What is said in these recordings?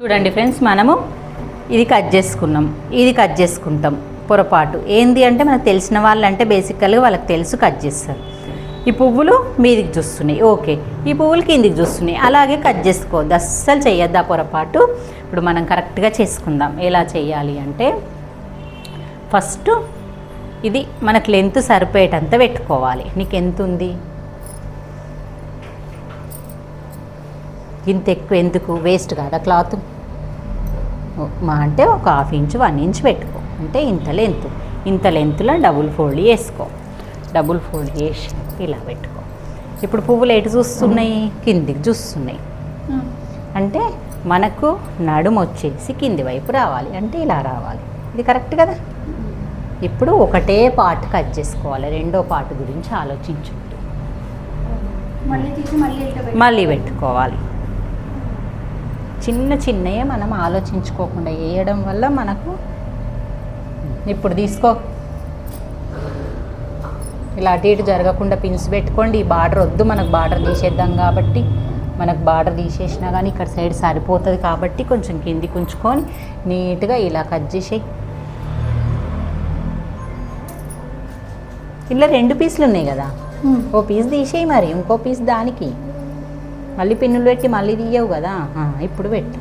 చూడండి ఫ్రెండ్స్ మనము ఇది కట్ చేసుకున్నాం. ఇది కట్ చేసుకుంటాం పొరపాటు. ఏంది అంటే మనకు తెలిసిన వాళ్ళంటే బేసికల్గా వాళ్ళకి తెలుసు కట్ చేస్తారు. ఈ పువ్వులు మీదికి చూస్తున్నాయి. ఓకే. ఈ పువ్వులు కిందికి చూస్తున్నాయి. అలాగే కట్ చేసుకోవద్దు. అస్సలు చేయొద్దు ఆ పొరపాటు. ఇప్పుడు మనం కరెక్ట్గా చేసుకుందాం. ఎలా చేయాలి అంటే ఫస్ట్ ఇది మనకు లెంత్ సరిపోయేటంత పెట్టుకోవాలి. నీకు ఎంత ఉంది ఇంత ఎక్కువ ఎందుకు? వేస్ట్ కాదా క్లాత్ మా అంటే ఒక హాఫ్ ఇంచ్ వన్ ఇంచ్ పెట్టుకో. అంటే ఇంత లెంత్ ఇంత లెంత్లో డబుల్ ఫోల్డ్ చేసుకో డబుల్ ఫోల్డ్ చేసి ఇలా పెట్టుకో. ఇప్పుడు పువ్వులు ఎటు చూస్తున్నాయి? కిందికి చూస్తున్నాయి. అంటే మనకు నడుము వచ్చేసి కింది వైపు రావాలి. అంటే ఇలా రావాలి. ఇది కరెక్ట్ కదా? ఇప్పుడు ఒకటే పార్ట్ కట్ చేసుకోవాలి. రెండో పార్ట్ గురించి పెట్టి మళ్ళీ పెట్టుకోవాలి. చిన్న చిన్నయే మనం ఆలోచించుకోకుండా వేయడం వల్ల మనకు ఇప్పుడు తీసుకో. ఇలా అటు ఇటు జరగకుండా పిన్స్ పెట్టుకోండి. ఈ బార్డర్ వద్దు మనకు బార్డర్ తీసేద్దాం కాబట్టి. మనకు బార్డర్ తీసేసినా కానీ ఇక్కడ సైడ్ సరిపోతుంది కాబట్టి కొంచెం కిందికి ఉంచుకొని నీట్గా ఇలా కట్ చేసేయి. ఇలా రెండు పీసులు ఉన్నాయి కదా? ఓ పీస్ తీసేయి మరి ఇంకో పీస్ దానికి. మళ్ళీ పిన్నులు పెట్టి మళ్ళీ తీయవు కదా? ఆ, ఇప్పుడు పెట్టు.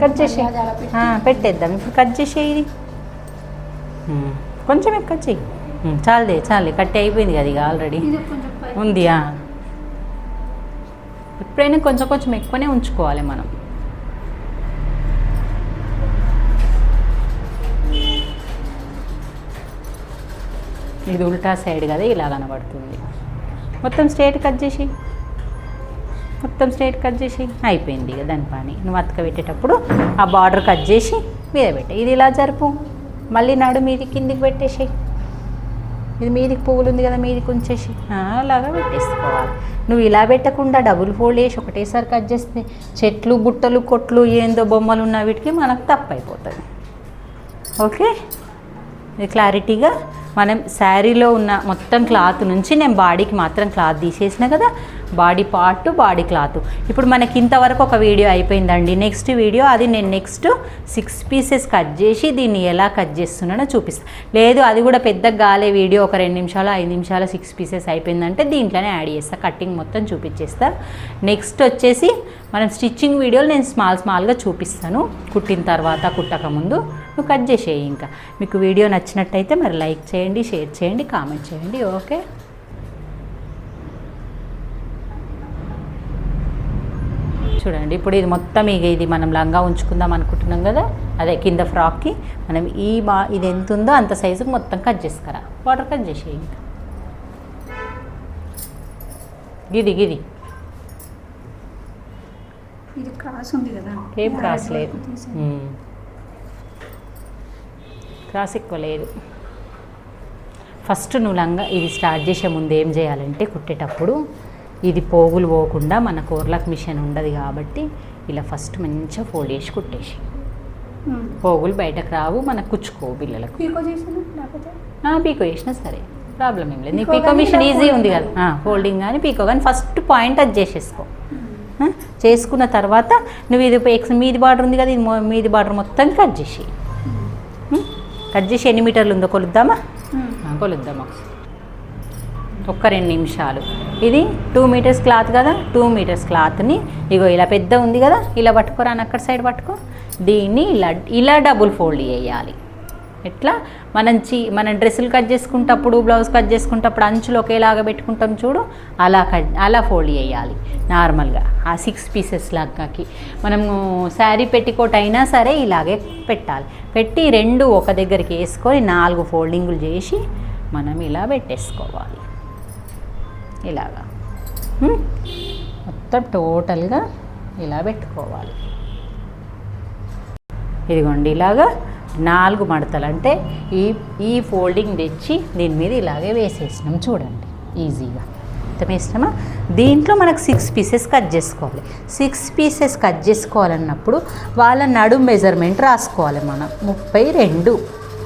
కట్ చేసి పెట్టేద్దాం. ఇప్పుడు కట్ చేసేయి ఇది. కొంచెం ఎక్కువ కట్ చేయి. ఉమ్, చాలదే చాలే కట్ అయిపోయింది కదా ఇక ఆల్రెడీ ఇది కొంచెం పై- ఉంది ఆ. ఎప్పుడైనా కొంచెం కొంచెం ఎక్కువనే ఉంచుకోవాలి మనం. ఇది ఉల్టా సైడ్ కదా ఇలా కనబడుతుంది. మొత్తం స్ట్రేట్ కట్ చేసి మొత్తం స్ట్రేట్ కట్ చేసి అయిపోయింది ఇక దాని పని. నువ్వు అతక పెట్టేటప్పుడు ఆ బార్డర్ కట్ చేసి మీద పెట్టే. ఇది ఇలా జరుపు. మళ్ళీ నడు మీది కిందికి పెట్టేసి ఇది మీదికి పువ్వులు ఉంది కదా మీదికి ఉంచేసి అలాగా పెట్టేసుకోవాలి. నువ్వు ఇలా పెట్టకుండా డబుల్ ఫోల్డ్ వేసి ఒకటేసారి కట్ చేస్తే చెట్లు బుట్టలు కొట్లు ఏందో బొమ్మలు ఉన్న వీటికి మనకు తప్పు అయిపోతుంది ఓకే? ఇది క్లారిటీగా మనం శారీలో ఉన్న మొత్తం క్లాత్ నుంచి నేను బాడీకి మాత్రం క్లాత్ తీసేసిన కదా బాడీ పార్ట్ బాడీ క్లాత్. ఇప్పుడు మనకి ఇంతవరకు ఒక వీడియో అయిపోయిందండి. నెక్స్ట్ వీడియో అది నేను నెక్స్ట్ సిక్స్ పీసెస్ కట్ చేసి దీన్ని ఎలా కట్ చేస్తున్నానో చూపిస్తాను లేదు అది కూడా పెద్ద గాలే వీడియో ఒక రెండు నిమిషాలు ఐదు నిమిషాలు సిక్స్ పీసెస్ అయిపోయిందంటే దీంట్లోనే యాడ్ చేస్తా. కటింగ్ మొత్తం చూపించేస్తా. నెక్స్ట్ వచ్చేసి మనం స్టిచ్చింగ్ వీడియోలు నేను స్మాల్ స్మాల్గా చూపిస్తాను. కుట్టిన తర్వాత కుట్టక ముందు. నువ్వు కట్ చేసేయి ఇంకా. మీకు వీడియో నచ్చినట్టయితే మరి లైక్ చేయండి షేర్ చేయండి కామెంట్ చేయండి ఓకే? చూడండి ఇప్పుడు ఇది మొత్తం ఇక ఇది మనం లంగా ఉంచుకుందాం అనుకుంటున్నాం కదా? అదే కింద ఫ్రాక్కి మనం ఈ బా ఇది ఎంత ఉందో అంత సైజుకి మొత్తం కట్ చేసుకురా. వాటర్ కట్ చేసేయి ఇంకా. గిది గిది. ఇది క్రాస్ ఉంది కదా. ఏం క్రాస్ లేదు. క్రాస్ ఎక్కువ లేదు. ఫస్ట్ నువ్వు లంగా ఇది స్టార్ట్ చేసే ముందు ఏం చేయాలంటే కుట్టేటప్పుడు ఇది పోగులు పోకుండా మన కోర్లకు మిషన్ ఉండదు కాబట్టి ఇలా ఫస్ట్ మంచిగా ఫోల్డ్ చేసి కుట్టేసి. పోగులు బయటకు రావు మనకు కుచ్చుకోవు పిల్లలకు. పీకో చేసాను సరే. ప్రాబ్లం ఏం లేదు. నీ పీకో మిషన్ ఈజీ ఉంది కదా. ఫోల్డింగ్ కానీ పీకో కానీ ఫస్ట్ పాయింట్ అది చేసేసుకో. చేసుకున్న తర్వాత నువ్వు ఇది ఎక్స్ మీది బార్డర్ ఉంది కదా ఇది మీది బార్డర్ మొత్తం కట్ చేసి? కట్ చేసి ఎన్ని మీటర్లు ఉందో కొలుద్దామా? ఉమ్. ఆ, కొలుద్దాం ఒకసారి. ఒక్క రెండు నిమిషాలు. ఇది టూ మీటర్స్ క్లాత్ కదా? టూ మీటర్స్ క్లాత్ని. ఇగో ఇలా పెద్ద ఉంది కదా? ఇలా పట్టుకోరా అని అక్కడ సైడ్ పట్టుకో. దీన్ని ఇలా ఇలా డబుల్ ఫోల్డ్ చేయాలి. ఎట్లా? మనం చి మనం డ్రెస్సులు కట్ చేసుకుంటప్పుడు బ్లౌజ్ కట్ చేసుకుంటప్పుడు అంచులు ఒకేలాగా పెట్టుకుంటాం చూడు? అలా కట్ అలా ఫోల్డ్ చేయాలి నార్మల్గా. ఆ సిక్స్ పీసెస్ లాగాకి మనము శారీ పెట్టికోట్ అయినా సరే ఇలాగే పెట్టాలి. పెట్టి రెండు ఒక దగ్గరికి వేసుకొని నాలుగు ఫోల్డింగులు చేసి మనం ఇలా పెట్టేసుకోవాలి. ఇలాగా. మొత్తం టోటల్గా ఇలా పెట్టుకోవాలి. ఇదిగోండి ఇలాగా. నాలుగు మడతలు అంటే ఈ ఈ ఫోల్డింగ్ తెచ్చి దీని మీద ఇలాగే వేసేసినాం చూడండి ఈజీగా. అర్థమేసినామా దీంట్లో మనకు సిక్స్ పీసెస్ కట్ చేసుకోవాలి. సిక్స్ పీసెస్ కట్ చేసుకోవాలన్నప్పుడు వాళ్ళ నడుం మెజర్మెంట్ రాసుకోవాలి మనం. ముప్పై రెండు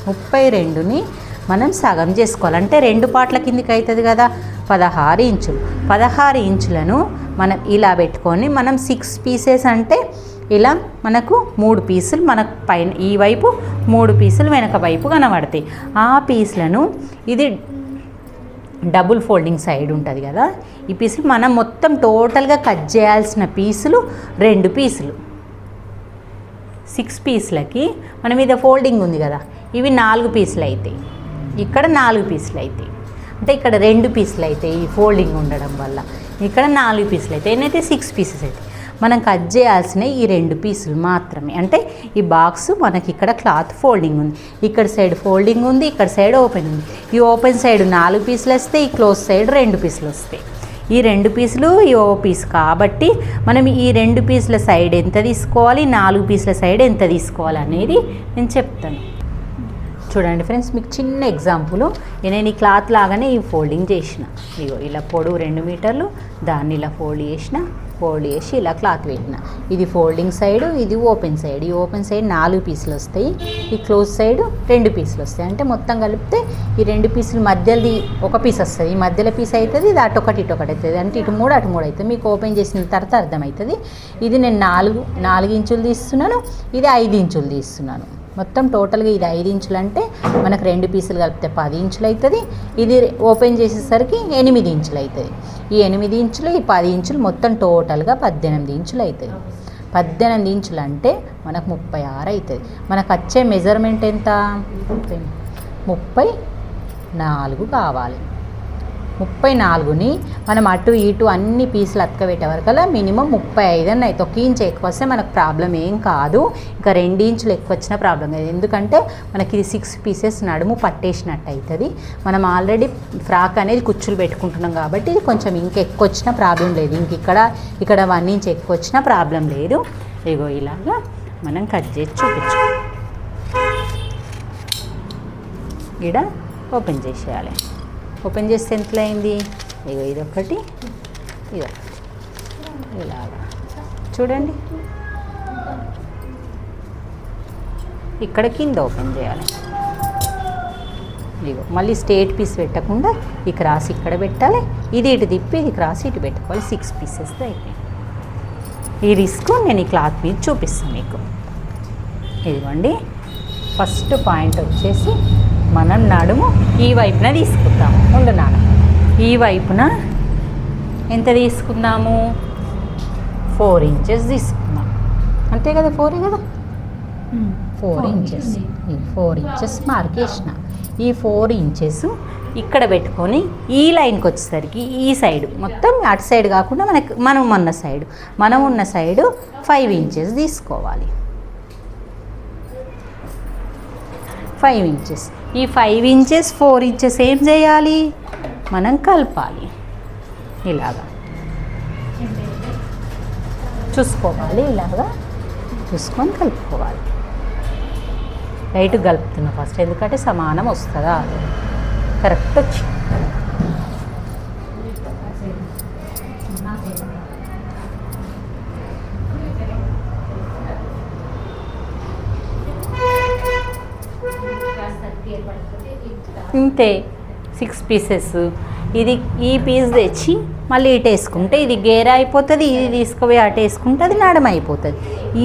ముప్పై రెండుని మనం సగం చేసుకోవాలి. అంటే రెండు పాటల కిందికి అవుతుంది కదా పదహారు ఇంచులు. పదహారు ఇంచులను మనం ఇలా పెట్టుకొని మనం సిక్స్ పీసెస్ అంటే ఇలా మనకు మూడు పీసులు మనకు పైన ఈ వైపు మూడు పీసులు వెనక వైపు కనబడతాయి. ఆ పీసులను ఇది డబుల్ ఫోల్డింగ్ సైడ్ ఉంటుంది కదా ఈ పీసులు మనం మొత్తం టోటల్గా కట్ చేయాల్సిన పీసులు రెండు పీసులు. సిక్స్ పీసులకి మన మీద ఫోల్డింగ్ ఉంది కదా ఇవి నాలుగు పీసులు అవుతాయి ఇక్కడ నాలుగు పీసులు అవుతాయి అంటే ఇక్కడ రెండు పీసులు అవుతాయి ఈ ఫోల్డింగ్ ఉండడం వల్ల ఇక్కడ నాలుగు పీసులు అవుతాయి ఏనైతే సిక్స్ పీసెస్ అవుతాయి మనం కట్ చేయాల్సిన ఈ రెండు పీసులు మాత్రమే. అంటే ఈ బాక్స్ మనకి ఇక్కడ క్లాత్ ఫోల్డింగ్ ఉంది. ఇక్కడ సైడ్ ఫోల్డింగ్ ఉంది ఇక్కడ సైడ్ ఓపెన్ ఉంది. ఈ ఓపెన్ సైడ్ నాలుగు పీసులు వస్తాయి ఈ క్లోజ్ సైడ్ రెండు పీసులు వస్తాయి. ఈ రెండు పీసులు ఈ ఓ పీస్ కాబట్టి మనం ఈ రెండు పీసుల సైడ్ ఎంత తీసుకోవాలి నాలుగు పీసుల సైడ్ ఎంత తీసుకోవాలి అనేది నేను చెప్తాను. చూడండి ఫ్రెండ్స్ మీకు చిన్న ఎగ్జాంపుల్ నేను ఈ క్లాత్ లాగానే ఈ ఫోల్డింగ్ చేసిన. ఇగో ఇలా పొడవు రెండు మీటర్లు దాన్ని ఇలా ఫోల్డ్ చేసిన. ఫోల్డ్ చేసి ఇలా క్లాత్ పెట్టిన. ఇది ఫోల్డింగ్ సైడ్ ఇది ఓపెన్ సైడ్ ఈ ఓపెన్ సైడ్ నాలుగు పీసులు వస్తాయి. ఈ క్లోజ్ సైడ్ రెండు పీసులు వస్తాయి. అంటే మొత్తం కలిపితే ఈ రెండు పీసులు మధ్యది ఒక పీస్ వస్తుంది. ఈ మధ్యలో పీస్ అవుతుంది ఇది అటు ఒకటి ఇటు ఒకటి అవుతుంది అంటే ఇటు మూడు అటు మూడు అవుతుంది మీకు ఓపెన్ చేసిన తర్వాత అర్థమవుతుంది ఇది నేను నాలుగు నాలుగు ఇంచులు తీస్తున్నాను. ఇది ఐదు ఇంచులు తీస్తున్నాను. మొత్తం టోటల్గా ఇది ఐదు ఇంచులు అంటే మనకు రెండు పీసులు కలిపితే పది ఇంచులు అవుతుంది. ఇది ఓపెన్ చేసేసరికి ఎనిమిది ఇంచులు అవుతుంది. ఈ ఎనిమిది ఇంచులు ఈ పది ఇంచులు మొత్తం టోటల్గా పద్దెనిమిది ఇంచులు అవుతుంది. పద్దెనిమిది ఇంచులు అంటే మనకు ముప్పై ఆరు అవుతుంది. మనకు వచ్చే మెజర్మెంట్ ఎంత? ముప్పై. నాలుగు కావాలి. ముప్పై నాలుగుని మనం అటు ఇటు అన్ని పీసులు అతకబెట్టే వరకల్లా మినిమం ముప్పై ఐదు అని అయితే ఒక ఇంచ్ ఎక్కువ వస్తే మనకు ప్రాబ్లం ఏం కాదు. ఇంకా రెండు ఇంచులు ఎక్కువ వచ్చిన ప్రాబ్లం కాదు ఎందుకంటే మనకి ఇది సిక్స్ పీసెస్ నడుము పట్టేసినట్టు అవుతుంది మనం ఆల్రెడీ ఫ్రాక్ అనేది కుచ్చులు పెట్టుకుంటున్నాం కాబట్టి ఇది కొంచెం ఇంకా ఎక్కువ వచ్చిన ప్రాబ్లం లేదు. ఇంక ఇక్కడ ఇక్కడ వన్ ఇంచ్ ఎక్కువ వచ్చిన ప్రాబ్లం లేదు. ఇగో ఇలాగా మనం కట్ చేసి చూపించు. ఇక్కడ ఓపెన్ చేసేయాలి. ఓపెన్ చేస్తే ఎంత అయింది ఇగో ఇది. ఒకటి ఇలాగా. చూడండి. ఇక్కడ కింద ఓపెన్ చేయాలి. ఇదిగో మళ్ళీ స్టేట్ పీస్ పెట్టకుండా ఈ క్రాస్ ఇక్కడ పెట్టాలి. ఇది ఇటు తిప్పి ఇది క్రాస్ ఇటు పెట్టుకోవాలి. సిక్స్ పీసెస్ అయిపోయింది ఈ రిస్క్ నేను ఈ క్లాత్ మీద చూపిస్తాను మీకు. ఇదిగోండి. ఫస్ట్ పాయింట్ వచ్చేసి మనం నడుము ఈ వైపున తీసుకుందాము. ఉండు నాన్న. ఈ వైపున ఎంత తీసుకుందాము? ఫోర్ ఇంచెస్ తీసుకుందాం. అంతే కదా ఫోర్ కదా? Four inches. Four inches mark వేసిన ఈ ఫోర్ ఇంచెస్ ఇక్కడ పెట్టుకొని ఈ లైన్కి వచ్చేసరికి ఈ సైడ్ మొత్తం అటు సైడ్ కాకుండా మనకి మనం ఉన్న సైడ్ మనం ఉన్న సైడ్ ఫైవ్ ఇంచెస్ తీసుకోవాలి. ఫైవ్ ఇంచెస్ ఈ ఫైవ్ ఇంచెస్ ఫోర్ ఇంచెస్ ఏం చేయాలి? మనం కలపాలి. ఇలాగా. చూసుకోవాలి ఇలాగా చూసుకొని కలుపుకోవాలి. లైట్ కలుపుతున్నా ఫస్ట్ ఎందుకంటే సమానం వస్తుందా? కరెక్ట్ వచ్చి. ఇంతే సిక్స్ పీసెస్ ఇది ఈ పీస్ తెచ్చి మళ్ళీ ఇటు వేసుకుంటే ఇది గేర అయిపోతుంది ఇది తీసుకుపోయి అటు వేసుకుంటే అది నడమ అయిపోతుంది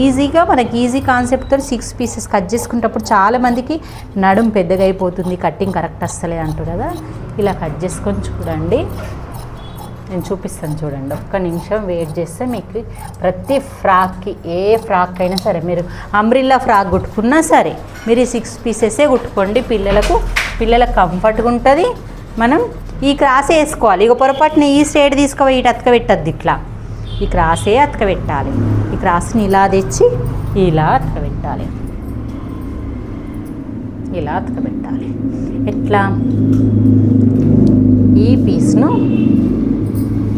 ఈజీగా మనకి ఈజీ కాన్సెప్ట్తో సిక్స్ పీసెస్ కట్ చేసుకునేటప్పుడు చాలామందికి నడుం పెద్దగా అయిపోతుంది కట్టింగ్ కరెక్ట్ వస్తలే అంటారు కదా. ఇలా కట్ చేసుకొని చూడండి. నేను చూపిస్తాను చూడండి. ఒక్క నిమిషం వెయిట్ చేస్తే మీకు ప్రతి ఫ్రాక్కి ఏ ఫ్రాక్ అయినా సరే మీరు అంబ్రిల్లా ఫ్రాక్ కుట్టుకున్నా సరే మీరు ఈ సిక్స్ పీసెసే కుట్టుకోండి. పిల్లలకు పిల్లలకు కంఫర్ట్గా ఉంటుంది. మనం ఈ క్రాసే వేసుకోవాలి. ఇక పొరపాటున ఈ స్టేట్ తీసుకుపోయి ఇటు అతక పెట్టద్దు ఇట్లా. ఈ క్రాసే అతకబెట్టాలి ఈ క్రాస్ని ఇలా తెచ్చి ఇలా అతకబెట్టాలి ఇలా అతకబెట్టాలి ఎట్లా? ఈ పీస్ను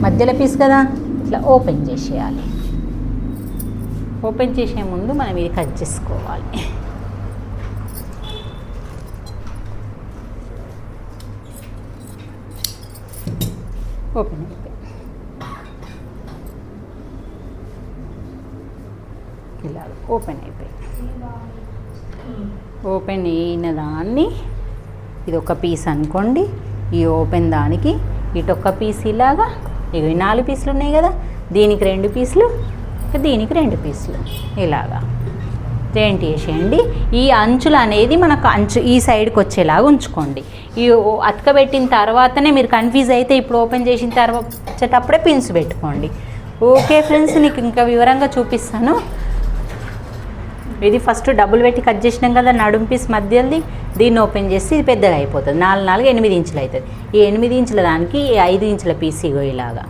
మధ్యలో పీస్ కదా? ఇట్లా ఓపెన్ చేసేయాలి. ఓపెన్ చేసే ముందు మనం ఇది కట్ చేసుకోవాలి. ఓపెన్ అయిపోయింది ఇలా ఓపెన్ అయిపోయింది ఓపెన్ అయిన దాన్ని ఇది ఒక పీస్ అనుకోండి. ఈ ఓపెన్ దానికి ఇటు పీస్ ఇలాగా ఇవి నాలుగు పీసులు ఉన్నాయి కదా దీనికి రెండు పీసులు దీనికి రెండు పీసులు ఇలాగా. జాయింట్ చేసేయండి ఈ అంచులు అనేది మనకు అంచు ఈ సైడ్కి వచ్చేలాగా ఉంచుకోండి. ఈ అతకబెట్టిన తర్వాతనే మీరు కన్ఫ్యూజ్ అయితే ఇప్పుడు ఓపెన్ చేసిన తర్వాత వచ్చేటప్పుడే పిన్స్ పెట్టుకోండి. ఓకే ఫ్రెండ్స్ నీకు ఇంకా వివరంగా చూపిస్తాను. ఇది ఫస్ట్ డబ్బులు పెట్టి కట్ చేసినాం కదా నడుం పీస్ మధ్యది దీన్ని ఓపెన్ చేసి ఇది పెద్దగా అయిపోతుంది. నాలుగు నాలుగు ఎనిమిది ఇంచులు అవుతుంది. ఈ ఎనిమిది ఇంచుల దానికి ఈ ఐదు ఇంచుల పీస్ ఇగో ఇలాగా.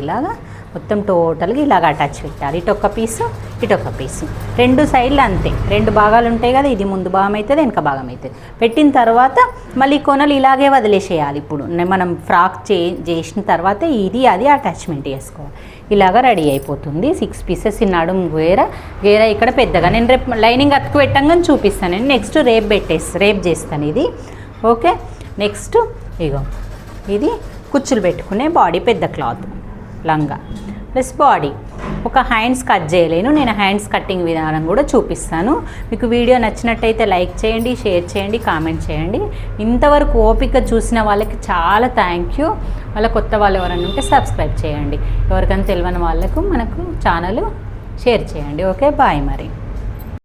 ఇలాగా. మొత్తం టోటల్గా ఇలాగ అటాచ్ పెట్టాలి. ఇటు ఒక పీసు ఇటు ఒక పీసు రెండు సైడ్లు అంతే. రెండు భాగాలు ఉంటాయి కదా ఇది ముందు భాగం అవుతుంది వెనక భాగం అవుతుంది పెట్టిన తర్వాత మళ్ళీ కొనలు ఇలాగే వదిలేసేయాలి ఇప్పుడు. మనం ఫ్రాక్ చే చేసిన తర్వాత ఇది అది అటాచ్మెంట్ చేసుకోవాలి. ఇలాగ రెడీ అయిపోతుంది. సిక్స్ పీసెస్ ఈ నడుము గేర. గేర ఇక్కడ పెద్దగా. నేను రేపు లైనింగ్ అతుకు పెట్టంగానే చూపిస్తాను. నేను నెక్స్ట్ రేప్ పెట్టేసి రేప్ చేస్తాను ఇది. ఓకే? నెక్స్ట్ ఇగో. ఇది కుచ్చులు పెట్టుకునే బాడీ పెద్ద క్లాత్ లంగా. ప్లస్ బాడీ ఒక హ్యాండ్స్ కట్ చేయలేను. నేను హ్యాండ్స్ కట్టింగ్ విధానం కూడా చూపిస్తాను. మీకు వీడియో నచ్చినట్టయితే లైక్ చేయండి షేర్ చేయండి కామెంట్ చేయండి. ఇంతవరకు ఓపిక చూసిన వాళ్ళకి చాలా థ్యాంక్ యూ వాళ్ళ కొత్త వాళ్ళు ఎవరైనా ఉంటే సబ్స్క్రైబ్ చేయండి. ఎవరికైనా తెలియని వాళ్ళకు మనకు ఛానల్ షేర్ చేయండి. ఓకే బాయ్ మరి.